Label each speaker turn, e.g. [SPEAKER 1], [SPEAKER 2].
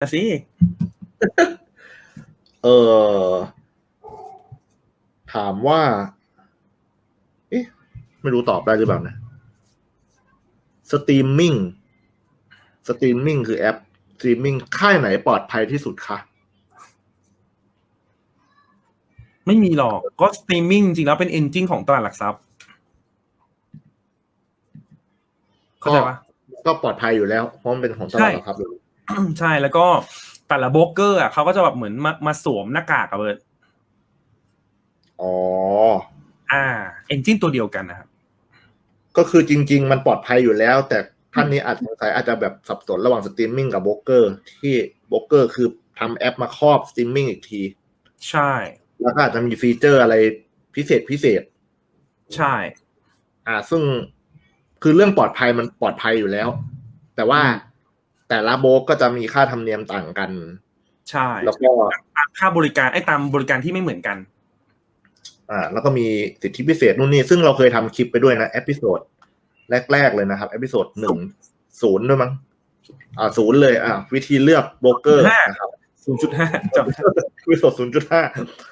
[SPEAKER 1] นะสิ
[SPEAKER 2] เออถามว่า เอ๊ะ ไม่รู้ตอบได้หรือเปล่านะ สตรีมมิ่ง สตรีมมิ่งคือแอป สตรีมมิ่งค่ายไหนปลอดภัยที่สุดคะ
[SPEAKER 1] ไม่มีหรอก ก็สตรีมมิ่งจริงๆแล้วเป็นเอนจินของตลาดหลักทรัพย์ เข้าใจปะ
[SPEAKER 2] ก็ปลอดภัยอยู่แล้ว เพราะมันเป็นของตลาดหลักทรัพย์อยู่
[SPEAKER 1] ใช่แล้วก็แต่ละโบรกเกอร์อะเขาก็จะแบบเหมือนมามาสวมหน้ากากอะเบิร์ด
[SPEAKER 2] อ๋อ
[SPEAKER 1] อ่าเอนจินตัวเดียวกันนะครับ
[SPEAKER 2] ก็คือจริง ๆ มันปลอดภัยอยู่แล้ว แต่ท่านนี้อาจสงสัยอาจจะแบบสับสนระหว่างสตรีมมิ่งกับโบรกเกอร์ ที่โบรกเกอร์คือทำแอปมาครอบสตรีมมิ่งอีกที
[SPEAKER 1] ใช่
[SPEAKER 2] แล้วก็อาจจะมีฟีเจอร์อะไรพิเศษพิเศษ
[SPEAKER 1] ใช่
[SPEAKER 2] อ่า ซึ่งคือเรื่องปลอดภัยมันปลอดภัยอยู่แล้ว แต่ว่า แต่ละโบรกก็จะมีค่าธรรมเนียมต่างกัน
[SPEAKER 1] ใช่
[SPEAKER 2] แล้วก็
[SPEAKER 1] ตามค่าบริการไอ้ตามบริการที่ไม่เหมือนกัน
[SPEAKER 2] อ่า แล้วก็มีสิทธิพิเศษนู่นนี่ซึ่งเราเคยทำคลิปไปด้วยนะเอพิโซดแรก ๆ เลยนะครับเอพิโซดหนึ่งศูนย์ด้วยมั้งอ่าศูนย์เลย อ่า วิธีเลือกโบรกเกอร์
[SPEAKER 1] ห้า
[SPEAKER 2] นะครับ
[SPEAKER 1] ศูนย์จุดห้าจำ
[SPEAKER 2] เอพิโซดศูนย์จุดห้า